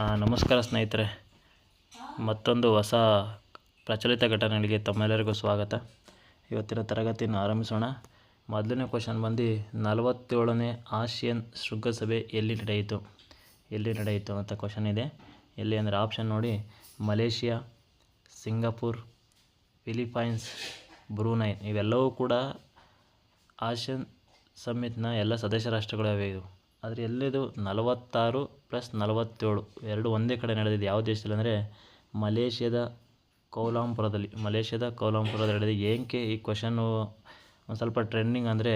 ನಮಸ್ಕಾರ ಸ್ನೇಹಿತರೆ. ಮತ್ತೊಂದು ಹೊಸ ಪ್ರಚಲಿತ ಘಟನೆಗಳಿಗೆ ತಮ್ಮೆಲ್ಲರಿಗೂ ಸ್ವಾಗತ. ಇವತ್ತಿನ ತರಗತಿಯನ್ನು ಆರಂಭಿಸೋಣ. ಮೊದಲನೇ ಕ್ವಶನ್ ಬಂದು, ನಲವತ್ತೇಳನೇ ಆಸಿಯನ್ ಶೃಂಗಸಭೆ ಎಲ್ಲಿ ನಡೆಯಿತು? ಎಲ್ಲಿ ನಡೆಯಿತು ಅಂತ ಕ್ವಶನ್ ಇದೆ. ಎಲ್ಲಿ ಅಂದರೆ ಆಪ್ಷನ್ ನೋಡಿ, ಮಲೇಷಿಯಾ, ಸಿಂಗಾಪುರ್, ಫಿಲಿಪೈನ್ಸ್, ಬ್ರೂನೈ. ಇವೆಲ್ಲವೂ ಕೂಡ ಆಸಿಯನ್ ಸಮ್ಮಿಟ್ನ ಎಲ್ಲ ಸದಸ್ಯ ರಾಷ್ಟ್ರಗಳು ಇವೆ. ಇದು ಆದರೆ ಎಲ್ಲಿದು? ನಲವತ್ತಾರು ಪ್ಲಸ್ ನಲವತ್ತೇಳು. ಎರಡು ಒಂದೇ ಕಡೆ ನಡೆದಿದೆ. ಯಾವ ದೇಶದಲ್ಲಿ ಅಂದರೆ ಮಲೇಷ್ಯಾದ ಕೌಲಾಂಪುರದಲ್ಲಿ. ಮಲೇಷ್ಯಾದ ಕೌಲಾಂಪುರದಲ್ಲಿ ನಡೆದಿದೆ. ಏನಕ್ಕೆ ಈ ಕ್ವಶನ್ನು ಒಂದು ಸ್ವಲ್ಪ ಟ್ರೆಂಡಿಂಗ್ ಅಂದರೆ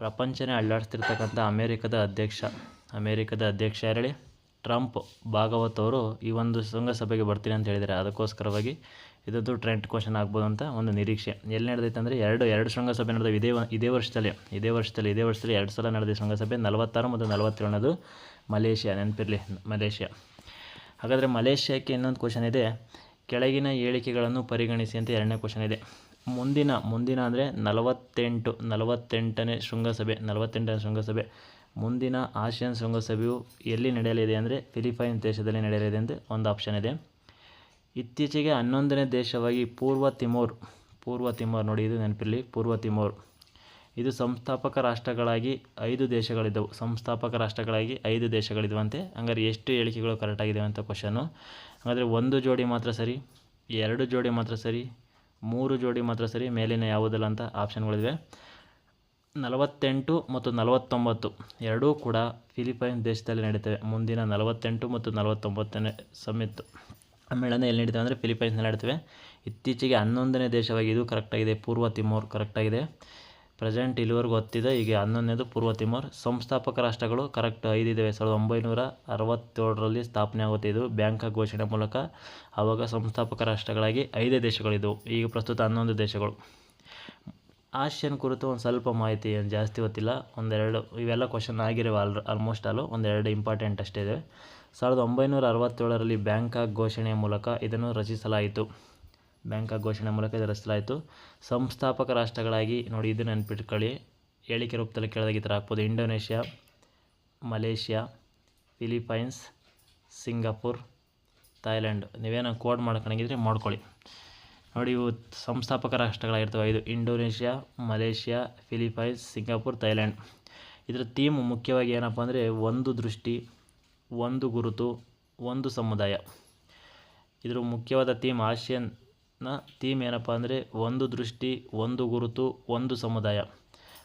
ಪ್ರಪಂಚನೇ ಅಳ್ಳಾಡ್ತಿರ್ತಕ್ಕಂಥ ಅಮೇರಿಕದ ಅಧ್ಯಕ್ಷ. ಅಮೇರಿಕದ ಅಧ್ಯಕ್ಷ ಯಾರೇಳಿ ಟ್ರಂಪ್. ಭಾಗವತ್ ಅವರು ಈ ಒಂದು ಶೃಂಗಸಭೆಗೆ ಬರ್ತೀನಿ ಅಂತ ಹೇಳಿದ್ದಾರೆ. ಅದಕ್ಕೋಸ್ಕರವಾಗಿ ಇದೊಂದು ಟ್ರೆಂಡ್ ಕ್ವಶನ್ ಆಗ್ಬೋದು ಅಂತ ಒಂದು ನಿರೀಕ್ಷೆ. ಎಲ್ಲಿ ನಡೆದೈತೆ ಅಂದರೆ ಎರಡು ಎರಡು ಶೃಂಗಸಭೆ ನಡೆದ ಇದೇ ಇದೇ ವರ್ಷದಲ್ಲಿ ಇದೇ ವರ್ಷದಲ್ಲಿ ಇದೇ ವರ್ಷದಲ್ಲಿ ಎರಡು ಸಲ ನಡೆದ ಶೃಂಗಸಭೆ ನಲವತ್ತಾರು ಮತ್ತು ನಲವತ್ತೇಳನೇದು ಮಲೇಷ್ಯಾ, ನೆನಪಿರಲಿ, ಮಲೇಷ್ಯಾ. ಹಾಗಾದರೆ ಮಲೇಷ್ಯಾಕ್ಕೆ ಇನ್ನೊಂದು ಕ್ವಶನ್ ಇದೆ. ಕೆಳಗಿನ ಹೇಳಿಕೆಗಳನ್ನು ಪರಿಗಣಿಸಿ ಅಂತ ಎರಡನೇ ಕ್ವಶನ್ ಇದೆ. ಮುಂದಿನ ಮುಂದಿನ ಅಂದರೆ ನಲವತ್ತೆಂಟು, ನಲವತ್ತೆಂಟನೇ ಶೃಂಗಸಭೆ ನಲವತ್ತೆಂಟನೇ ಶೃಂಗಸಭೆ. ಮುಂದಿನ ಆಸಿಯನ್ ಶೃಂಗಸಭೆಯು ಎಲ್ಲಿ ನಡೆಯಲಿದೆ ಅಂದರೆ ಫಿಲಿಪೈನ್ಸ್ ದೇಶದಲ್ಲಿ ನಡೆಯಲಿದೆ ಅಂತ ಒಂದು ಆಪ್ಷನ್ ಇದೆ. ಇತ್ತೀಚೆಗೆ ಹನ್ನೊಂದನೇ ದೇಶವಾಗಿ ಪೂರ್ವ ತಿಮೋರ್ ಪೂರ್ವ ತಿಮೋರ್ ನೋಡಿ ಇದು ನೆನಪಿರಲಿ, ಪೂರ್ವ ತಿಮೋರ್. ಇದು ಸಂಸ್ಥಾಪಕ ರಾಷ್ಟ್ರಗಳಾಗಿ ಐದು ದೇಶಗಳಿದ್ದವು. ಸಂಸ್ಥಾಪಕ ರಾಷ್ಟ್ರಗಳಾಗಿ ಐದು ದೇಶಗಳಿದ್ವಂತೆ. ಹಂಗಾರೆ ಎಷ್ಟು ಹೇಳಿಕೆಗಳು ಕರೆಕ್ಟಾಗಿದ್ದಾವೆ ಅಂತ ಕ್ವಶನ್ನು ಹಾಗಾದರೆ ಒಂದು ಜೋಡಿ ಮಾತ್ರ ಸರಿ, ಎರಡು ಜೋಡಿ ಮಾತ್ರ ಸರಿ, ಮೂರು ಜೋಡಿ ಮಾತ್ರ ಸರಿ, ಮೇಲಿನ ಯಾವುದಲ್ಲ ಅಂತ ಆಪ್ಷನ್ಗಳಿವೆ ನಲವತ್ತೆಂಟು ಮತ್ತು ನಲವತ್ತೊಂಬತ್ತು ಎರಡೂ ಕೂಡ ಫಿಲಿಪೈನ್ ದೇಶದಲ್ಲಿ ನಡೀತವೆ. ಮುಂದಿನ ನಲವತ್ತೆಂಟು ಮತ್ತು ನಲವತ್ತೊಂಬತ್ತನೇ ಸಮ್ಮಿತ್ತು ಸಮ್ಮೇಳನ ಎಲ್ಲಿ ನಡೀತವೆ ಅಂದರೆ ಫಿಲಿಪೈನ್ಸ್ನಲ್ಲಿ ನಡೀತವೆ. ಇತ್ತೀಚೆಗೆ ಹನ್ನೊಂದನೇ ದೇಶವಾಗಿ ಇದು ಕರೆಕ್ಟಾಗಿದೆ. ಪೂರ್ವ ತಿಮೋರ್ ಕರೆಕ್ಟಾಗಿದೆ. ಪ್ರೆಸೆಂಟ್ ಇಲ್ಲಿವರೆಗೂ ಗೊತ್ತಿದೆ. ಈಗ ಹನ್ನೊಂದನೇದು ಪೂರ್ವ ತಿಮೋರ್. ಸಂಸ್ಥಾಪಕ ರಾಷ್ಟ್ರಗಳು ಕರೆಕ್ಟ್ ಐದಿದ್ದಾವೆ ಸಾವಿರದ ಒಂಬೈನೂರ ಅರವತ್ತೇಳರಲ್ಲಿ ಸ್ಥಾಪನೆ ಆಗುತ್ತೆ ಇದು. ಬ್ಯಾಂಕಾಕ್ ಘೋಷಣೆ ಮೂಲಕ ಆವಾಗ ಸಂಸ್ಥಾಪಕ ರಾಷ್ಟ್ರಗಳಾಗಿ ಐದೇ ದೇಶಗಳಿದ್ದವು. ಈಗ ಪ್ರಸ್ತುತ ಹನ್ನೊಂದು ದೇಶಗಳು. ಆಶಿಯನ್ ಕುರಿತು ಒಂದು ಸ್ವಲ್ಪ ಮಾಹಿತಿ ಏನು ಜಾಸ್ತಿ ಗೊತ್ತಿಲ್ಲ. ಒಂದೆರಡು ಇವೆಲ್ಲ ಕ್ವಶನ್ ಆಗಿರೋ ಆಲ್ ಆಲ್ಮೋಸ್ಟ್ ಆಲು ಒಂದೆರಡು ಇಂಪಾರ್ಟೆಂಟ್ ಅಷ್ಟೇ ಇದೆ ಸಾವಿರದ ಒಂಬೈನೂರ ಅರವತ್ತೇಳರಲ್ಲಿ ಬ್ಯಾಂಕಾಕ್ ಘೋಷಣೆಯ ಮೂಲಕ ಇದನ್ನು ರಚಿಸಲಾಯಿತು. ಬ್ಯಾಂಕಾಕ್ ಘೋಷಣೆ ಮೂಲಕ ಇದು ರಚಿಸಲಾಯಿತು. ಸಂಸ್ಥಾಪಕ ರಾಷ್ಟ್ರಗಳಾಗಿ, ನೋಡಿ ಇದು ನೆನ್ಪಿಟ್ಕೊಳ್ಳಿ, ಹೇಳಿಕೆ ರೂಪದಲ್ಲಿ ಕೇಳಿದಾಗ ಈ ಥರ ಹಾಕ್ಬೋದು Indonesia, Malaysia, Philippines, Singapore Thailand ನೀವೇನೋ ಕೋಡ್ ಮಾಡ್ಕೊಂಡಿದ್ರೆ ಮಾಡ್ಕೊಳ್ಳಿ. ನೋಡಿ ಇವು ಸಂಸ್ಥಾಪಕ ರಾಷ್ಟ್ರಗಳಾಗಿರ್ತವೆ ಇದು Indonesia, Malaysia, Philippines, Singapore Thailand ಇದರ ಥೀಮ್ ಮುಖ್ಯವಾಗಿ ಏನಪ್ಪ ಅಂದರೆ ಒಂದು ದೃಷ್ಟಿ ಒಂದು ಗುರುತು, ಒಂದು ಸಮುದಾಯ. ಇದರ ಮುಖ್ಯವಾದ ಥೀಮ್ ಆಶಿಯನ್ನ ಥೀಮ್ ಏನಪ್ಪ ಅಂದರೆ ಒಂದು ದೃಷ್ಟಿ, ಒಂದು ಗುರುತು, ಒಂದು ಸಮುದಾಯ.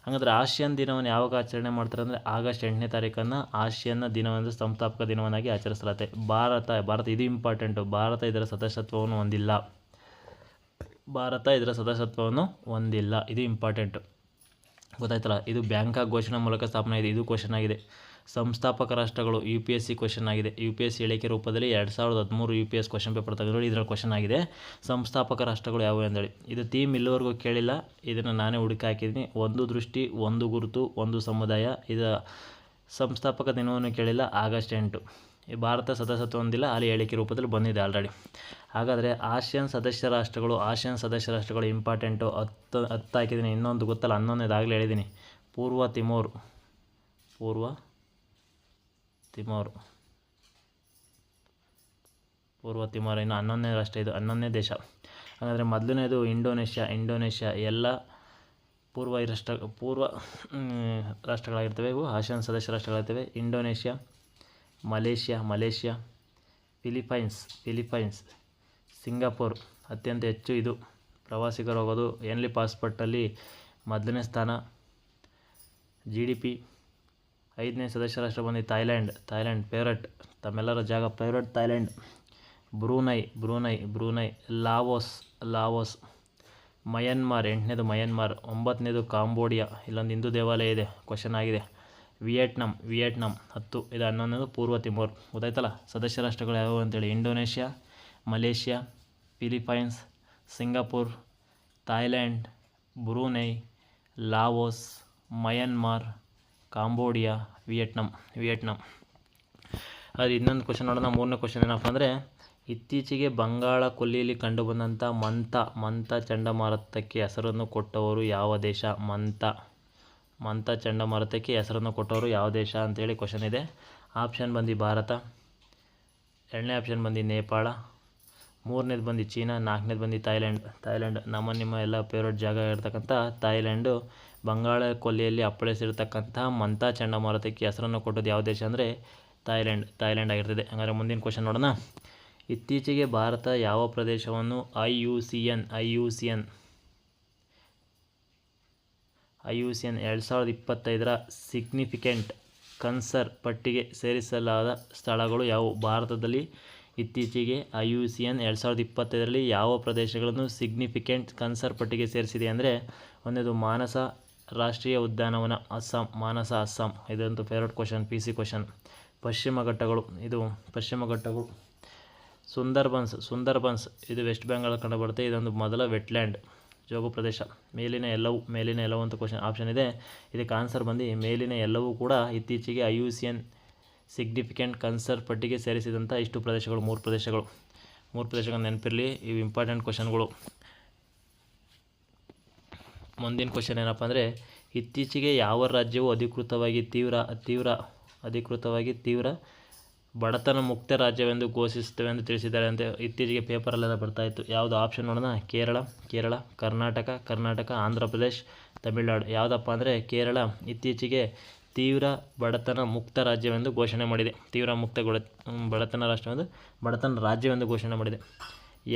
ಹಾಗಾದರೆ ಆಶಿಯನ್ ದಿನವನ್ನು ಯಾವಾಗ ಆಚರಣೆ ಮಾಡ್ತಾರೆ ಅಂದರೆ ಆಗಸ್ಟ್ ಎಂಟನೇ ತಾರೀಕನ್ನು ಆಶಿಯನ್ನ ದಿನವೆಂದು ಸಂಸ್ಥಾಪಕ ದಿನವನ್ನಾಗಿ ಆಚರಿಸಲಾಗುತ್ತೆ. ಭಾರತ ಭಾರತ ಇದು ಇಂಪಾರ್ಟೆಂಟು ಭಾರತ ಇದರ ಸದಸ್ಯತ್ವವನ್ನು ಹೊಂದಿಲ್ಲ. ಭಾರತ ಇದರ ಸದಸ್ಯತ್ವವನ್ನು ಹೊಂದಿಲ್ಲ. ಇದು ಇಂಪಾರ್ಟೆಂಟು ಗೊತ್ತಾಯ್ತಲ್ಲ? ಇದು ಬ್ಯಾಂಕಾಕ್ ಘೋಷಣೆ ಮೂಲಕ ಸ್ಥಾಪನೆ ಆಗಿದೆ. ಇದು ಕ್ವಶನ್ ಆಗಿದೆ. ಸಂಸ್ಥಾಪಕ ರಾಷ್ಟ್ರಗಳು U P S C question ಆಗಿದೆ. ಯು ಪಿ ಎಸ್ ಸಿ ಹೇಳಿಕೆ ರೂಪದಲ್ಲಿ ಎರಡು ಸಾವಿರದ ಹದಿಮೂರು U P S question paper ತೆಗೆದು ಇದರಲ್ಲಿ ಕ್ವಶನ್ ಆಗಿದೆ, ಸಂಸ್ಥಾಪಕ ರಾಷ್ಟ್ರಗಳು ಯಾವುವು ಅಂತೇಳಿ. ಇದು ಥೀಮ್ ಇಲ್ಲಿವರೆಗೂ ಕೇಳಿಲ್ಲ. ಇದನ್ನು ನಾನೇ ಹುಡುಕಿ ಹಾಕಿದ್ದೀನಿ. ಒಂದು ದೃಷ್ಟಿ, ಒಂದು ಗುರುತು, ಒಂದು ಸಮುದಾಯ. ಇದು ಸಂಸ್ಥಾಪಕ ದಿನವನ್ನು ಕೇಳಿಲ್ಲ, ಆಗಸ್ಟ್ ಎಂಟು. ಈ ಭಾರತ ಸದಸ್ಯತ್ವ ಹೊಂದಿಲ್ಲ, ಅಲ್ಲಿ ಹೇಳಿಕೆ ರೂಪದಲ್ಲಿ ಬಂದಿದೆ ಆಲ್ರೆಡಿ ಹಾಗಾದರೆ ಆಸಿಯನ್ ಸದಸ್ಯ ರಾಷ್ಟ್ರಗಳು, ಆಸಿಯನ್ ಸದಸ್ಯ ರಾಷ್ಟ್ರಗಳು ಇಂಪಾರ್ಟೆಂಟು ಹತ್ತು ಹತ್ತು ಹಾಕಿದ್ದೀನಿ. ಇನ್ನೊಂದು ಗೊತ್ತಲ್ಲ, ಹನ್ನೊಂದನೇದಾಗಲೇ ಹೇಳಿದ್ದೀನಿ. ಪೂರ್ವ ತಿಮೋರ್, ಪೂರ್ವ ತಿಮೋರ್. ಪೂರ್ವ ತಿಮೋರ್, ಇನ್ನು ಹನ್ನೊಂದನೇ ರಾಷ್ಟ್ರ ಇದು ಹನ್ನೊಂದನೇ ದೇಶ. ಹಾಗಾದರೆ ಮೊದಲನೇದು ಇಂಡೋನೇಷ್ಯಾ. ಇಂಡೋನೇಷ್ಯಾ ಎಲ್ಲ ಪೂರ್ವ ರಾಷ್ಟ್ರ, ಪೂರ್ವ ರಾಷ್ಟ್ರಗಳಾಗಿರ್ತವೆ. ಇವು ಆಸಿಯಾನ್ ಸದಸ್ಯ ರಾಷ್ಟ್ರಗಳಾಗಿರ್ತವೆ. Indonesia, Malaysia Malaysia, Philippines Philippines, Singapore. ಅತ್ಯಂತ ಹೆಚ್ಚು ಇದು ಪ್ರವಾಸಿಗರು ಹೋಗೋದು. ಎನ್ಲಿ ಪಾಸ್ಪೋರ್ಟಲ್ಲಿ ಮೊದಲನೇ ಸ್ಥಾನ. ಜಿ ಡಿ ಪಿ ಐದನೇ ಸದಸ್ಯ ರಾಷ್ಟ್ರ ಬಂದು ಥಾಯ್ಲ್ಯಾಂಡ್ ಥಾಯ್ಲ್ಯಾಂಡ್ ಫೇವ್ರೆಟ್ ತಮ್ಮೆಲ್ಲರ ಜಾಗ favourite Thailand Brunei Brunei Brunei, Laos Laos, Myanmar, ಎಂಟನೇದು Myanmar, ಒಂಬತ್ತನೇದು ಕಾಂಬೋಡಿಯಾ, ಇಲ್ಲೊಂದು ಹಿಂದೂ ದೇವಾಲಯ ಇದೆ ಕ್ವಶನ್ ಆಗಿದೆ. ವಿಯೆಟ್ನಾಂ ವಿಯೆಟ್ನಾಂ, ಹತ್ತು, ಇದು ಹನ್ನೊಂದನೇದು ಪೂರ್ವ ತಿಮೋರ್. ಗೊತ್ತಾಯ್ತಲ್ಲ, ಸದಸ್ಯ ರಾಷ್ಟ್ರಗಳು ಯಾವುವು ಅಂತೇಳಿ? Indonesia, Malaysia, Philippines, Singapore Thailand Brunei, Laos, Myanmar Cambodia, Vietnam Vietnam. ಅದು ಇನ್ನೊಂದು ಕ್ವಶನ್ ನೋಡೋಣ. ಮೂರನೇ ಕ್ವಶನ್ ಏನಪ್ಪ ಅಂದರೆ, ಇತ್ತೀಚೆಗೆ ಬಂಗಾಳ ಕೊಲ್ಲಿಯಲ್ಲಿ ಕಂಡುಬಂದಂಥ ಮಂತ ಮಂತ ಚಂಡಮಾರುತಕ್ಕೆ ಹೆಸರನ್ನು ಕೊಟ್ಟವರು ಯಾವ ದೇಶ? ಮಂತ. ಮಂತ ಚಂಡಮಾರುತಕ್ಕೆ ಹೆಸರನ್ನು ಕೊಟ್ಟವರು ಯಾವ ದೇಶ ಅಂತೇಳಿ ಕ್ವಶನ್ ಇದೆ. ಆಪ್ಷನ್ ಬಂದು ಭಾರತ. ಎರಡನೇ ಆಪ್ಷನ್ ಬಂದು ನೇಪಾಳ. ಮೂರನೇದು ಬಂದು ಚೀನಾ, ನಾಲ್ಕನೇದು ಬಂದು ಥಾಯ್ಲ್ಯಾಂಡ್ ಥಾಯ್ಲ್ಯಾಂಡ್ ನಮ್ಮ ನಿಮ್ಮ ಎಲ್ಲ ಫೇವ್ರೇಟ್ ಜಾಗ ಇರ್ತಕ್ಕಂಥ ಥಾಯ್ಲ್ಯಾಂಡು ಬಂಗಾಳ ಕೊಲ್ಲಿಯಲ್ಲಿ ಅಪ್ಪಳಿಸಿರ್ತಕ್ಕಂಥ ಮಂತಾ ಚಂಡಮಾರುತಕ್ಕೆ ಹೆಸರನ್ನು ಕೊಟ್ಟದ್ದು ಯಾವ ದೇಶ ಅಂದರೆ ಥಾಯ್ಲ್ಯಾಂಡ್ ಥಾಯ್ಲ್ಯಾಂಡ್ ಆಗಿರ್ತದೆ. ಹಾಗಾದ್ರೆ ಮುಂದಿನ ಕ್ವಶನ್ ನೋಡೋಣ. ಇತ್ತೀಚೆಗೆ ಭಾರತ ಯಾವ ಪ್ರದೇಶವನ್ನು I U C N, I U C N? I U C N ಎರಡು ಸಾವಿರದ ಇಪ್ಪತ್ತೈದರ ಸಿಗ್ನಿಫಿಕೆಂಟ್ ಕನ್ಸರ್ ಪಟ್ಟಿಗೆ ಸೇರಿಸಲಾದ ಸ್ಥಳಗಳು ಯಾವುವು? ಭಾರತದಲ್ಲಿ ಇತ್ತೀಚೆಗೆ ಐ ಯು ಸಿ ಎನ್ ಎರಡು ಸಾವಿರದ ಇಪ್ಪತ್ತೈದರಲ್ಲಿ ಯಾವ ಪ್ರದೇಶಗಳನ್ನು ಸಿಗ್ನಿಫಿಕೆಂಟ್ ಕನ್ಸರ್ ಪಟ್ಟಿಗೆ ಸೇರಿಸಿದೆ ಅಂದರೆ ಒಂದೇದು ಮಾನಸ ರಾಷ್ಟ್ರೀಯ ಉದ್ಯಾನವನ, ಅಸ್ಸಾಂ, ಮಾನಸ ಅಸ್ಸಾಂ, ಇದಂತೂ favourite question P C question ಪಶ್ಚಿಮ ಘಟ್ಟಗಳು, ಇದು ಪಶ್ಚಿಮ ಘಟ್ಟಗಳು. ಸುಂದರ್ಬನ್ಸ್ ಸುಂದರ್ಬನ್ಸ್, ಇದು ವೆಸ್ಟ್ ಬೆಂಗಾಲ್ ಕಂಡುಬರುತ್ತೆ ಇದೊಂದು ಮೊದಲ ವೆಟ್ಲ್ಯಾಂಡ್ ಜೋಗು ಪ್ರದೇಶ. ಮೇಲಿನ ಎಲ್ಲವೂ ಮೇಲಿನ ಎಲ್ಲವೂ ಅಂತ ಕ್ವಶನ್ ಆಪ್ಷನ್ ಇದೆ. ಇದಕ್ಕೆ ಆನ್ಸರ್ ಬಂದು ಮೇಲಿನ ಎಲ್ಲವೂ ಕೂಡ ಇತ್ತೀಚೆಗೆ I U C N significant concern ಪಟ್ಟಿಗೆ ಸೇರಿಸಿದಂಥ ಇಷ್ಟು ಪ್ರದೇಶಗಳು, ಮೂರು ಪ್ರದೇಶಗಳು. ಮೂರು ಪ್ರದೇಶಗಳು ನೆನಪಿರಲಿ, ಇವು ಇಂಪಾರ್ಟೆಂಟ್ ಕ್ವಶನ್ಗಳು ಮುಂದಿನ ಕ್ವಶನ್ ಏನಪ್ಪ ಅಂದರೆ, ಇತ್ತೀಚೆಗೆ ಯಾವ ರಾಜ್ಯವು ಅಧಿಕೃತವಾಗಿ ತೀವ್ರ ತೀವ್ರ, ಅಧಿಕೃತವಾಗಿ ತೀವ್ರ ಬಡತನ ಮುಕ್ತ ರಾಜ್ಯವೆಂದು ಘೋಷಿಸುತ್ತವೆ ಎಂದು ತಿಳಿಸಿದ್ದಾರೆ ಅಂತ ಇತ್ತೀಚೆಗೆ ಪೇಪರಲ್ಲೆಲ್ಲ ಬರ್ತಾ ಇತ್ತು. ಯಾವುದು ಆಪ್ಷನ್ ನೋಡೋಣ? ಕೇರಳ ಕೇರಳ, ಕರ್ನಾಟಕ ಕರ್ನಾಟಕ, ಆಂಧ್ರ ಪ್ರದೇಶ್, ತಮಿಳುನಾಡು. ಯಾವುದಪ್ಪ ಅಂದರೆ, ಕೇರಳ ಇತ್ತೀಚೆಗೆ ತೀವ್ರ ಬಡತನ ಮುಕ್ತ ರಾಜ್ಯವೆಂದು ಘೋಷಣೆ ಮಾಡಿದೆ. ತೀವ್ರ ಮುಕ್ತ ಬಡತನ ರಾಷ್ಟ್ರವೆಂದು, ಬಡತನ ರಾಜ್ಯವೆಂದು ಘೋಷಣೆ ಮಾಡಿದೆ.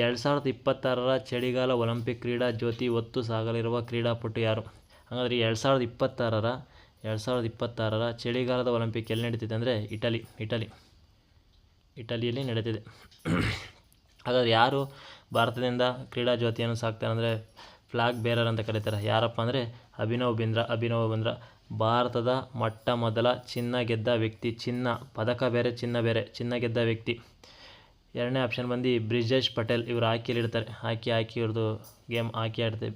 ಎರಡು ಸಾವಿರದ ಇಪ್ಪತ್ತಾರರ ಚಳಿಗಾಲ ಒಲಿಂಪಿಕ್ ಕ್ರೀಡಾ ಜ್ಯೋತಿ ಹೊತ್ತು ಸಾಗಲಿರುವ ಕ್ರೀಡಾಪಟು ಯಾರು? ಹಾಗಾದರೆ ಎರಡು ಸಾವಿರದ ಇಪ್ಪತ್ತಾರರ, ಎರಡು ಸಾವಿರದ ಇಪ್ಪತ್ತಾರರ ಚಳಿಗಾಲದ ಒಲಿಂಪಿಕ್ ಎಲ್ಲಿ ನಡೀತಿದೆ ಅಂದರೆ ಇಟಲಿ ಇಟಲಿ, ಇಟಲಿಯಲ್ಲಿ ನಡೀತಿದೆ. ಹಾಗಾದರೆ ಯಾರು ಭಾರತದಿಂದ ಕ್ರೀಡಾ ಜ್ಯೋತಿಯನ್ನು ಸಾಕ್ತಾರೆ ಅಂದರೆ ಫ್ಲಾಗ್ ಬೇರರ್ ಅಂತ ಕರೀತಾರೆ. ಯಾರಪ್ಪ ಅಂದರೆ ಅಭಿನವ್ ಬಿಂದ್ರ ಅಭಿನವ್ ಬಿಂದ್ರ. ಭಾರತದ ಮೊಟ್ಟ ಮೊದಲ ಚಿನ್ನ ಗೆದ್ದ ವ್ಯಕ್ತಿ, ಚಿನ್ನ, ಪದಕ ಬೇರೆ, ಚಿನ್ನ ಬೇರೆ, ಚಿನ್ನ ಗೆದ್ದ ವ್ಯಕ್ತಿ. ಎರಡನೇ ಆಪ್ಷನ್ ಬಂದು ಬ್ರಿಜೇಶ್ ಪಟೇಲ್. ಇವರು ಹಾಕಿಯಲ್ಲಿ ಇಡ್ತಾರೆ ಹಾಕಿ ಹಾಕಿ ಇವ್ರದ್ದು ಗೇಮ್ ಹಾಕಿ ಆಡ್ತೀವಿ.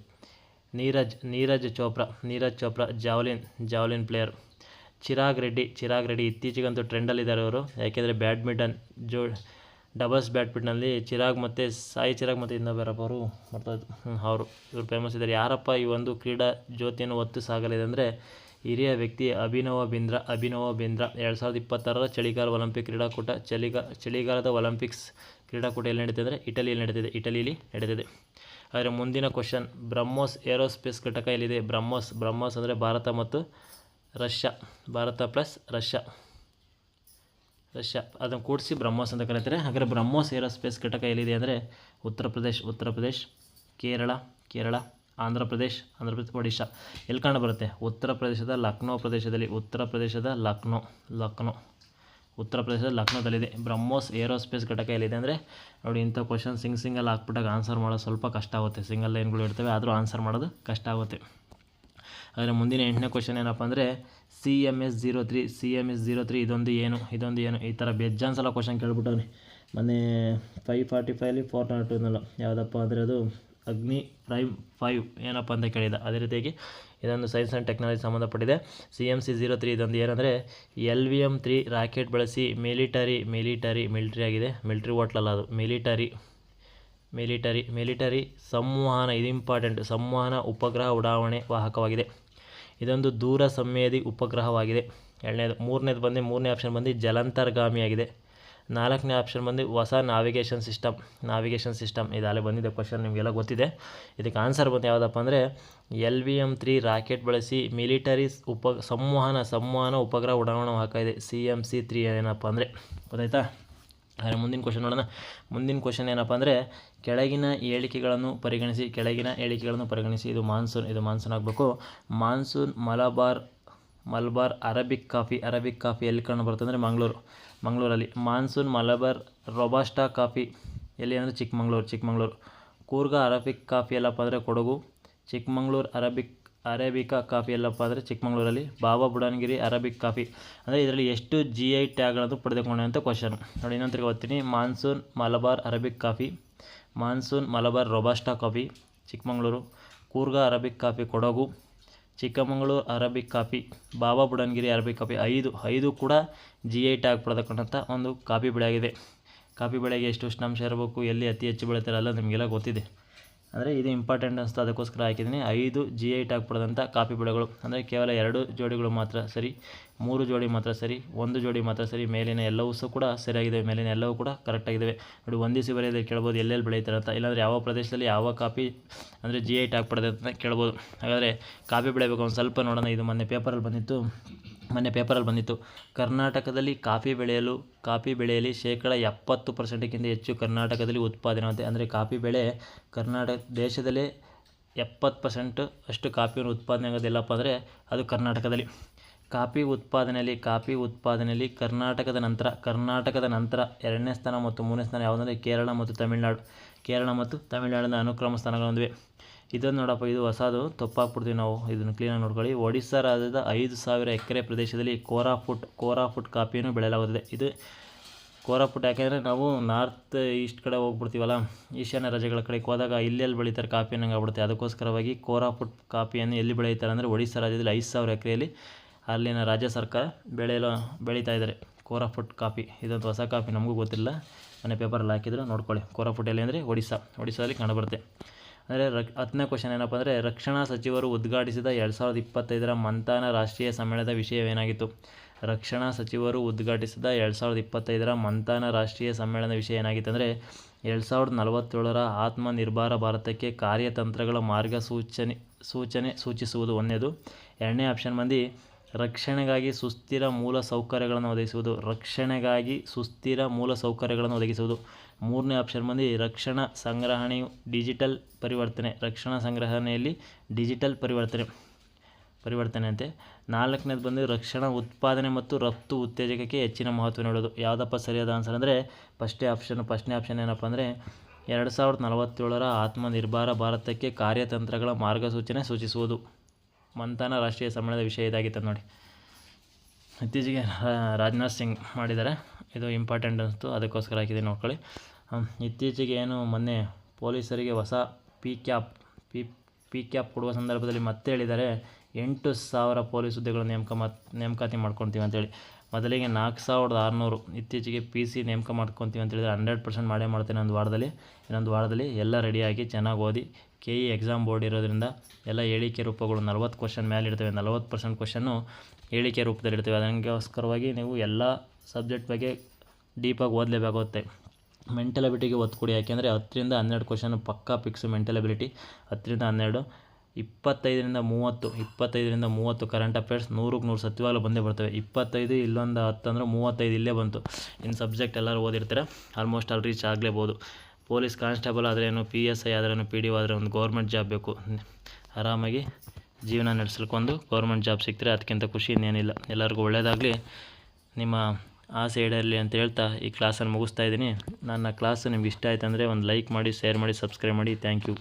Neeraj Neeraj Chopra Neeraj Chopra, javelin javelin player Chirag Reddy Chirag Reddy ಇತ್ತೀಚೆಗಂತೂ ಟ್ರೆಂಡಲ್ಲಿದ್ದಾರೆ ಅವರು ಯಾಕೆಂದರೆ ಬ್ಯಾಡ್ಮಿಂಟನ್ ಜೋ ಡಬಲ್ಸ್ ಬ್ಯಾಡ್ಮಿಂಟನಲ್ಲಿ ಚಿರಾಗ್ ಮತ್ತು ಸಾಯಿ ಚಿರಾಗ್ ಮತ್ತು ಇನ್ನೊಬ್ಬರಪ್ಪ ಅವರು ಮರ್ತೋಯ್ತು ಅವರು, ಇವರು ಫೇಮಸ್ ಇದ್ದಾರೆ. ಯಾರಪ್ಪ ಈ ಒಂದು ಕ್ರೀಡಾ ಜ್ಯೋತಿಯನ್ನು ಒತ್ತು ಸಾಗಲಿದೆ ಅಂದರೆ ಹಿರಿಯ ವ್ಯಕ್ತಿ ಅಭಿನವ ಬಿಂದ್ರ ಅಭಿನವ ಬಿಂದ್ರ. ಎರಡು ಸಾವಿರದ ಇಪ್ಪತ್ತಾರರ ಚಳಿಗಾಲ ಒಲಿಂಪಿಕ್ ಕ್ರೀಡಾಕೂಟ, ಚಳಿಗಾ, ಚಳಿಗಾಲದ ಒಲಿಂಪಿಕ್ಸ್ ಕ್ರೀಡಾಕೂಟ ಎಲ್ಲಿ ನಡೀತಿದೆ ಅಂದರೆ ಇಟಲಿಯಲ್ಲಿ ನಡೀತಿದೆ? ಇಟಲಿಯಲ್ಲಿ ನಡೆದಿದೆ ಆದರೆ ಮುಂದಿನ ಕ್ವಶನ್ ಬ್ರಹ್ಮೋಸ್ ಏರೋಸ್ಪೇಸ್ ಘಟಕ ಎಲ್ಲಿದೆ? ಬ್ರಹ್ಮೋಸ್ ಬ್ರಹ್ಮೋಸ್ ಅಂದರೆ ಭಾರತ ಮತ್ತು Russia. Bharat plus Russia. Russia. ಅದನ್ನು ಕೂಡಿಸಿ ಬ್ರಹ್ಮೋಸ್ ಅಂತ ಕರೀತಾರೆ. ಹಾಗಾದರೆ ಬ್ರಹ್ಮೋಸ್ ಏರೋಸ್ಪೇಸ್ ಘಟಕ ಎಲ್ಲಿದೆ ಅಂದರೆ ಉತ್ತರ ಪ್ರದೇಶ್ ಉತ್ತರ ಪ್ರದೇಶ್, ಕೇರಳ ಕೇರಳ. ಆಂಧ್ರ ಪ್ರದೇಶ ಆಂಧ್ರ ಪ್ರದೇಶ, ಒಡಿಶಾ. ಎಲ್ಲಿ ಕಂಡು ಬರುತ್ತೆ? ಉತ್ತರ ಪ್ರದೇಶದ ಲಕ್ನೋ ಪ್ರದೇಶದಲ್ಲಿ, ಉತ್ತರ ಪ್ರದೇಶದ ಲಕ್ನೋ ಲಕ್ನೋ. ಉತ್ತರ ಪ್ರದೇಶದ ಲಕ್ನೋದಲ್ಲಿದೆ. ಬ್ರಹ್ಮೋಸ್ ಏರೋಸ್ಪೇಸ್ ಘಟಕ ಎಲ್ಲಿದೆ ಅಂದರೆ, ನೋಡಿ ಇಂಥ ಕ್ವಶನ್ ಸಿಂಗ್ ಸಿಂಗಲ್ ಹಾಕ್ಬಿಟ್ಟಾಗ ಆನ್ಸರ್ ಮಾಡೋದು ಸ್ವಲ್ಪ ಕಷ್ಟ ಆಗುತ್ತೆ. ಸಿಂಗಲ್ ಲೈನ್ಗಳು ಇರ್ತವೆ, ಆದರೂ ಆನ್ಸರ್ ಮಾಡೋದು ಕಷ್ಟ ಆಗುತ್ತೆ. ಆದರೆ ಮುಂದಿನ ಎಂಟನೇ ಕ್ವಶನ್ ಏನಪ್ಪ ಅಂದರೆ C M S zero three C M S zero three ಇದೊಂದು ಏನು ಇದೊಂದು ಏನು? ಈ ಥರ ಬೆಜ್ಜಾನ್ ಸಲ ಕ್ವಶನ್ ಕೇಳ್ಬಿಟ್ಟವ್ರಿ ಮೊನ್ನೆ ಫೈವ್ ಫಾರ್ಟಿ ಫೈವ್ಲಿ ಫೋರ್ ನಾಟ್ ಟೂನಲ್ಲ ಯಾವುದಪ್ಪ ಅಂದರೆ ಅದು ಅಗ್ನಿ ಪ್ರೈಮ್ ಫೈವ್ ಏನಪ್ಪ ಅಂತ ಕೇಳಿದ. ಅದೇ ರೀತಿಯಾಗಿ ಇದೊಂದು ಸೈನ್ಸ್ ಆ್ಯಂಡ್ ಟೆಕ್ನಾಲಜಿ ಸಂಬಂಧಪಟ್ಟಿದೆ. C M C zero three ಇದೊಂದು ಏನಂದರೆ L V M three rocket ಬಳಸಿ ಮಿಲಿಟರಿ ಮಿಲಿಟರಿ ಮಿಲಿಟ್ರಿ ಆಗಿದೆ. ಮಿಲಿಟ್ರಿ ಹೋಟ್ಲಲ್ಲ ಅದು. ಮಿಲಿಟರಿ ಮಿಲಿಟರಿ ಮಿಲಿಟರಿ ಸಂವಹನ, ಇದು ಇಂಪಾರ್ಟೆಂಟ್ ಸಂವಹನ, ಉಪಗ್ರಹ ಉಡಾವಣೆ ವಾಹಕವಾಗಿದೆ. ಇದೊಂದು ದೂರ ಸಂವೇದಿ ಉಪಗ್ರಹವಾಗಿದೆ. ಎರಡನೇದು, ಮೂರನೇದು ಬಂದು, ಮೂರನೇ ಆಪ್ಷನ್ ಬಂದು ಜಲಾಂತರ್ಗಾಮಿಯಾಗಿದೆ. ನಾಲ್ಕನೇ ಆಪ್ಷನ್ ಬಂದು ಹೊಸ ನಾವಿಗೇಷನ್ ಸಿಸ್ಟಮ್ ನಾವಿಗೇಷನ್ ಸಿಸ್ಟಮ್ ಇದು ಬಂದಿದೆ ಕ್ವಶನ್ ನಿಮಗೆಲ್ಲ ಗೊತ್ತಿದೆ. ಇದಕ್ಕೆ ಆನ್ಸರ್ ಬಂದು ಯಾವುದಪ್ಪ ಅಂದರೆ L V M three rocket ಬಳಸಿ ಮಿಲಿಟರಿ ಉಪ, ಸಂವಹನ ಸಂವಹನ ಉಪಗ್ರಹ ಉಡಾವಣೆ ವಾಹಕ ಇದೆ ಸಿ ಎಂ ಸಿ ತ್ರೀ ಏನಪ್ಪ ಅಂದರೆ ಗೊತ್ತಾಯ್ತಾ? ಆದರೆ ಮುಂದಿನ ಕ್ವಶನ್ ನೋಡೋಣ. ಮುಂದಿನ ಕ್ವಶನ್ ಏನಪ್ಪ ಅಂದರೆ ಕೆಳಗಿನ ಹೇಳಿಕೆಗಳನ್ನು ಪರಿಗಣಿಸಿ, ಕೆಳಗಿನ ಹೇಳಿಕೆಗಳನ್ನು ಪರಿಗಣಿಸಿ. ಇದು ಮಾನ್ಸೂನ್ ಇದು ಮಾನ್ಸೂನ್ ಆಗಬೇಕು. Monsoon Malabar Malabar Arabic coffee Arabic coffee ಎಲ್ಲಿ ಕಂಡು ಬರ್ತಂದರೆ ಮಂಗಳೂರು. ಮಂಗಳೂರಲ್ಲಿ. Monsoon, Malabar, robusta coffee. ಎಲ್ಲಿ ಅಂದರೆ ಚಿಕ್ಕಮಂಗ್ಳೂರು ಚಿಕ್ಕಮಂಗ್ಳೂರು. ಕೂರ್ಗ ಅರಬಿಕ್ ಕಾಫಿ ಎಲ್ಲಪ್ಪ ಅಂದರೆ Kodagu. Chikmagalur Arabic, Arabica coffee ಎಲ್ಲಪ್ಪ ಅಂದರೆ ಚಿಕ್ಕಮಂಗ್ಳೂರಲ್ಲಿ. Baba Budangiri Arabic coffee. ಅಂದರೆ ಇದರಲ್ಲಿ ಎಷ್ಟು ಜಿ ಐ ಟ್ಯಾಗ್ಗಳನ್ನು ಪಡೆದುಕೊಂಡೆ ಅಂತ ಕ್ವಶನ್ ನೋಡಿ, ಇನ್ನೊಂದು ಓದ್ತೀನಿ. Monsoon, Malabar, Arabic coffee. Monsoon, Malabar, robusta coffee Chikmagalur. Coorg Arabic coffee Kodagu. Chikmagalur Arabic coffee, Baba Budangiri Arabic coffee ಐದು ಐದು ಕೂಡ ಜಿ ಐ ಟ್ಯಾಗ್ ಪಡೆದುಕೊಂಡಂಥ ಒಂದು ಕಾಫಿ ಬೆಳೆಯಾಗಿದೆ. ಕಾಫಿ ಬೆಳೆಗೆ ಎಷ್ಟು ಉಷ್ಣಾಂಶ ಇರಬೇಕು, ಎಲ್ಲಿ ಅತಿ ಹೆಚ್ಚು ಬೆಳೀತಾರೆ ಎಲ್ಲ ನಿಮಗೆಲ್ಲ ಗೊತ್ತಿದೆ. ಅಂದರೆ ಇದು ಇಂಪಾರ್ಟೆಂಟ್ ಅನಿಸ್ತು ಅದಕ್ಕೋಸ್ಕರ ಹಾಕಿದ್ದೀನಿ. ಐದು ಜಿ ಐ ಟ್ಯಾಗ್ ಪಡೆದಂಥ ಕಾಫಿ ಬೆಳೆಗಳು. ಅಂದರೆ ಕೇವಲ ಎರಡು ಜೋಡಿಗಳು ಮಾತ್ರ ಸರಿ. ಮೂರು ಜೋಡಿ ಮಾತ್ರ ಸರಿ, ಒಂದು ಜೋಡಿ ಮಾತ್ರ ಸರಿ, ಮೇಲಿನ ಎಲ್ಲವೂ ಸಹ ಕೂಡ ಸರಿಯಾಗಿದೆ, ಮೇಲಿನ ಎಲ್ಲವೂ ಕೂಡ ಕರೆಕ್ಟಾಗಿದ್ದಾವೆ. ನೋಡಿ ಒಂದಿಸಿ ಬರೆಯೋದೇ ಕೇಳ್ಬೋದು, ಎಲ್ಲೆಲ್ಲಿ ಬೆಳೀತಾರೆ ಅಂತ. ಇಲ್ಲಾಂದರೆ ಯಾವ ಪ್ರದೇಶದಲ್ಲಿ ಯಾವ ಕಾಫಿ ಅಂದರೆ ಜಿ ಐ ಟ್ಯಾಗ್ ಪಡೆದ ಅಂತ ಕೇಳ್ಬೋದು. ಹಾಗಾದರೆ ಕಾಫಿ ಬೆಳೆಯಬೇಕು, ಒಂದು ಸ್ವಲ್ಪ ನೋಡೋಣ. ಇದು ಮೊನ್ನೆ ಪೇಪರಲ್ಲಿ ಬಂದಿತ್ತು, ಮೊನ್ನೆ ಪೇಪರಲ್ಲಿ ಬಂದಿತ್ತು. ಕರ್ನಾಟಕದಲ್ಲಿ ಕಾಫಿ ಬೆಳೆಯಲು, ಕಾಫಿ ಬೆಳೆಯಲ್ಲಿ ಶೇಕಡ ಎಪ್ಪತ್ತು ಪರ್ಸೆಂಟ್ಗಿಂತ ಹೆಚ್ಚು ಕರ್ನಾಟಕದಲ್ಲಿ ಉತ್ಪಾದನೆ ಅಂದರೆ ಕಾಫಿ ಬೆಳೆ ಕರ್ನಾಟಕ, ದೇಶದಲ್ಲೇ ಎಪ್ಪತ್ತು ಪರ್ಸೆಂಟ್ ಅಷ್ಟು ಕಾಫಿಯನ್ನು ಉತ್ಪಾದನೆ ಆಗೋದಿಲ್ಲಪ್ಪ ಅಂದರೆ ಅದು ಕರ್ನಾಟಕದಲ್ಲಿ. ಕಾಫಿ ಉತ್ಪಾದನೆಯಲ್ಲಿ ಕಾಫಿ ಉತ್ಪಾದನೆಯಲ್ಲಿ ಕರ್ನಾಟಕದ ನಂತರ ಕರ್ನಾಟಕದ ನಂತರ ಎರಡನೇ ಸ್ಥಾನ ಮತ್ತು ಮೂರನೇ ಸ್ಥಾನ ಯಾವುದಂದರೆ ಕೇರಳ ಮತ್ತು ತಮಿಳುನಾಡು. ಕೇರಳ ಮತ್ತು ತಮಿಳುನಾಡಿನ ಅನುಕ್ರಮ ಸ್ಥಾನಗಳೊಂದಿವೆ. ಇದನ್ನು ನೋಡಪ್ಪ, ಇದು ಹೊಸದು, ತಪ್ಪಾಗ್ಬಿಡ್ತೀವಿ ನಾವು. ಇದನ್ನು ಕ್ಲೀನಾಗಿ ನೋಡ್ಕೊಳ್ಳಿ. ಒಡಿಸ್ಸಾ ರಾಜ್ಯದ ಐದು ಸಾವಿರ ಎಕರೆ ಪ್ರದೇಶದಲ್ಲಿ ಕೋರಾಫುಟ್ ಕೋರಾಫುಟ್ ಕಾಫಿಯನ್ನು ಬೆಳೆಯಲಾಗುತ್ತದೆ. ಇದು ಕೋರಾಪುಟ್ ಯಾಕೆಂದರೆ ನಾವು ನಾರ್ತ್ ಈಸ್ಟ್ ಕಡೆ ಹೋಗ್ಬಿಡ್ತೀವಲ್ಲ, ಈಶಾನ್ಯ ರಾಜ್ಯಗಳ ಕಡೆಗೆ ಹೋದಾಗ ಇಲ್ಲೆಲ್ಲಿ ಬೆಳೀತಾರೆ ಕಾಫಿ ಅನ್ನಂಗೆ ಆಗ್ಬಿಡುತ್ತೆ ಅದಕ್ಕೋಸ್ಕರವಾಗಿ ಕೋರಾಪುಟ್ ಕಾಫಿಯನ್ನು ಎಲ್ಲಿ ಬೆಳೀತಾರೆ ಅಂದರೆ ಒಡಿಸ್ಸಾ ರಾಜ್ಯದಲ್ಲಿ ಐದು ಸಾವಿರ ಎಕರೆಯಲ್ಲಿ ಅಲ್ಲಿನ ರಾಜ್ಯ ಸರ್ಕಾರ ಬೆಳೆಯಲು ಬೆಳೀತಾ ಇದ್ದಾರೆ. ಕೋರಾಫುಟ್ ಕಾಫಿ ಇದೊಂದು ಹೊಸ ಕಾಫಿ ನಮಗೂ ಗೊತ್ತಿಲ್ಲ. ಮನೆ ಪೇಪರಲ್ಲಿ ಹಾಕಿದ್ರು, ನೋಡ್ಕೊಳ್ಳಿ. ಕೋರಾಫುಟ್ ಎಲ್ಲಿ ಅಂದರೆ ಒಡಿಸ್ಸಾ. ಒಡಿಸ್ಸಾದಲ್ಲಿ ಕಂಡುಬರುತ್ತೆ ಅಂದರೆ ರಕ್, ಹತ್ತನೇ ಕ್ವಶನ್ ಏನಪ್ಪ ಅಂದರೆ, ರಕ್ಷಣಾ ಸಚಿವರು ಉದ್ಘಾಟಿಸಿದ ಎರಡು ಸಾವಿರದ ಇಪ್ಪತ್ತೈದರ ಮಂಥಾನ ರಾಷ್ಟ್ರೀಯ ಸಮ್ಮೇಳನದ ವಿಷಯವೇನಾಗಿತ್ತು? ರಕ್ಷಣಾ ಸಚಿವರು ಉದ್ಘಾಟಿಸಿದ ಎರಡು ಸಾವಿರದ ಇಪ್ಪತ್ತೈದರ ಮಂಥಾನ ರಾಷ್ಟ್ರೀಯ ಸಮ್ಮೇಳನದ ವಿಷಯ ಏನಾಗಿತ್ತು ಅಂದರೆ, ಎರಡು ಸಾವಿರದ ನಲವತ್ತೇಳರ ಆತ್ಮನಿರ್ಭರ ಭಾರತಕ್ಕೆ ಕಾರ್ಯತಂತ್ರಗಳ ಮಾರ್ಗಸೂಚನೆ, ಸೂಚನೆ ಸೂಚಿಸುವುದು. ಒಂದನೇದು ಎರಡನೇ ಆಪ್ಷನ್ ಮಂದಿ ರಕ್ಷಣೆಗಾಗಿ ಸುಸ್ಥಿರ ಮೂಲ ಸೌಕರ್ಯಗಳನ್ನು ಒದಗಿಸುವುದು. ರಕ್ಷಣೆಗಾಗಿ ಸುಸ್ಥಿರ ಮೂಲ ಸೌಕರ್ಯಗಳನ್ನು ಒದಗಿಸುವುದು. ಮೂರನೇ ಆಪ್ಷನ್ ಬಂದು ರಕ್ಷಣಾ ಸಂಗ್ರಹಣೆಯು ಡಿಜಿಟಲ್ ಪರಿವರ್ತನೆ. ರಕ್ಷಣಾ ಸಂಗ್ರಹಣೆಯಲ್ಲಿ ಡಿಜಿಟಲ್ ಪರಿವರ್ತನೆ ಪರಿವರ್ತನೆ ಅಂತೆ. ನಾಲ್ಕನೇದು ಬಂದು ರಕ್ಷಣಾ ಉತ್ಪಾದನೆ ಮತ್ತು ರಫ್ತು ಉತ್ತೇಜಕಕ್ಕೆ ಹೆಚ್ಚಿನ ಮಹತ್ವ ನೀಡೋದು ಯಾವುದಪ್ಪ ಸರಿಯಾದ ಆನ್ಸರ್ ಅಂದರೆ ಫಸ್ಟೇ ಆಪ್ಷನ್ ಫಸ್ಟ್ನೇ ಆಪ್ಷನ್ ಏನಪ್ಪ ಅಂದರೆ, ಎರಡು ಸಾವಿರದ ನಲವತ್ತೇಳರ ಆತ್ಮನಿರ್ಭರ ಭಾರತಕ್ಕೆ ಕಾರ್ಯತಂತ್ರಗಳ ಮಾರ್ಗಸೂಚನೆ ಸೂಚಿಸುವುದು. ಮಂಥಾನ ರಾಷ್ಟ್ರೀಯ ಸಮ್ಮೇಳನದ ವಿಷಯ ಇದಾಗಿತ್ತು ನೋಡಿ. ಇತ್ತೀಚೆಗೆ ರಾಜನಾಥ್ ಸಿಂಗ್ ಮಾಡಿದ್ದಾರೆ. ಇದು ಇಂಪಾರ್ಟೆಂಟ್ ಅನಿಸ್ತು. ಅದಕ್ಕೋಸ್ಕರ ಹಾಕಿದ್ದೀನಿ ನೋಡ್ಕೊಳ್ಳಿ ಇತ್ತೀಚೆಗೆ ಏನು ಮೊನ್ನೆ ಪೊಲೀಸರಿಗೆ ಹೊಸ P cap, P P cap ಕೊಡುವ ಸಂದರ್ಭದಲ್ಲಿ ಮತ್ತೆ ಹೇಳಿದ್ದಾರೆ, ಎಂಟು ಸಾವಿರ ಪೊಲೀಸ್ ಹುದ್ದೆಗಳು ನೇಮಕ ಮತ್, ನೇಮಕಾತಿ ಮಾಡ್ಕೊತೀವಿ ಅಂತೇಳಿ. ಮೊದಲಿಗೆ ನಾಲ್ಕು ಸಾವಿರದ ಆರುನೂರು, ಇತ್ತೀಚೆಗೆ ಪಿ ಸಿ ನೇಮಕ ಮಾಡ್ಕೊತೀವಿ ಅಂತ ಹೇಳಿದ್ರೆ ಹಂಡ್ರೆಡ್ ಪರ್ಸೆಂಟ್ ಮಾಡೇ ಮಾಡ್ತೇನೆ ಒಂದು ವಾರದಲ್ಲಿ. ಇನ್ನೊಂದು ವಾರದಲ್ಲಿ ಎಲ್ಲ ರೆಡಿಯಾಗಿ ಚೆನ್ನಾಗಿ ಓದಿ ಕೆ ಇ ಎಕ್ಸಾಮ್ ಬೋರ್ಡ್ ಇರೋದ್ರಿಂದ ಎಲ್ಲ ಹೇಳಿಕೆ ರೂಪಗಳು ನಲ್ವತ್ತು ಕ್ವಶನ್ ಮೇಲೆ ಇರ್ತವೆ, ನಲ್ವತ್ತು ಪರ್ಸೆಂಟ್ ಕ್ವಶನ್ನು ಹೇಳಿಕೆ ರೂಪದಲ್ಲಿ ಇರ್ತವೆ. ಅದಕ್ಕೋಸ್ಕರವಾಗಿ ನೀವು ಎಲ್ಲ ಸಬ್ಜೆಕ್ಟ್ ಬಗ್ಗೆ ಡೀಪಾಗಿ ಓದಲೇಬೇಕಾಗುತ್ತೆ. ಮೆಂಟಲ್ ಅಬಿಲಿಟಿಗೆ ಒತ್ತು ಕೊಡಿ. ಯಾಕೆಂದರೆ ಹತ್ತರಿಂದ ಹನ್ನೆರಡು ಕ್ವಶನ್ ಪಕ್ಕಾ ಫಿಕ್ಸು ಮೆಂಟಲ್ ಅಬಿಲಿಟಿ ಹತ್ತರಿಂದ ಹನ್ನೆರಡು, ಇಪ್ಪತ್ತೈದರಿಂದ ಮೂವತ್ತು ಇಪ್ಪತ್ತೈದರಿಂದ ಮೂವತ್ತು ಕರೆಂಟ್ ಅಫೇರ್ಸ್ ನೂರಕ್ಕೆ ನೂರು ಸತ್ಯವಾಗಲೂ ಬಂದೇ ಬರ್ತವೆ. ಇಪ್ಪತ್ತೈದು, ಇಲ್ಲೊಂದು ಹತ್ತು ಅಂದರೆ ಮೂವತ್ತೈದು ಇಲ್ಲೇ ಬಂತು. ಇನ್ನು ಸಬ್ಜೆಕ್ಟ್ ಎಲ್ಲರೂ ಓದಿರ್ತಾರೆ ಆಲ್ಮೋಸ್ಟ್ ಅಲ್ಲಿ ರೀಚ್ ಆಗಲೇಬೋದು. ಪೊಲೀಸ್ ಕಾನ್ಸ್ಟೇಬಲ್ ಆದ್ರೇನು ಪಿ ಎಸ್ ಐ ಆದ್ರೇನು ಪಿ ಡಿ ಒ ಆದರೆ ಒಂದು ಗೌರ್ಮೆಂಟ್ ಜಾಬ್ ಬೇಕು. ಆರಾಮಾಗಿ ಜೀವನ ನಡೆಸಲ್ಕೊಂಡು ಗೌರ್ಮೆಂಟ್ ಜಾಬ್ ಸಿಕ್ಕಿದ್ರೆ ಅದಕ್ಕಿಂತ ಖುಷಿ ಇನ್ನೇನಿಲ್ಲ. ಎಲ್ಲರಿಗೂ ಒಳ್ಳೆಯದಾಗಲಿ ನಿಮ್ಮ ಆಸೆ ಈಡೇರಲಿ ಅಂತ ಹೇಳ್ತಾ ಈ ಕ್ಲಾಸನ್ನು ಮುಗಿಸ್ತಾ ಇದ್ದೀನಿ. ನನ್ನ ಕ್ಲಾಸು ನಿಮ್ಗೆ ಇಷ್ಟ ಆಯ್ತು ಅಂದರೆ ಒಂದು ಲೈಕ್ ಮಾಡಿ ಶೇರ್ ಮಾಡಿ ಸಬ್ಸ್ಕ್ರೈಬ್ ಮಾಡಿ. Thank you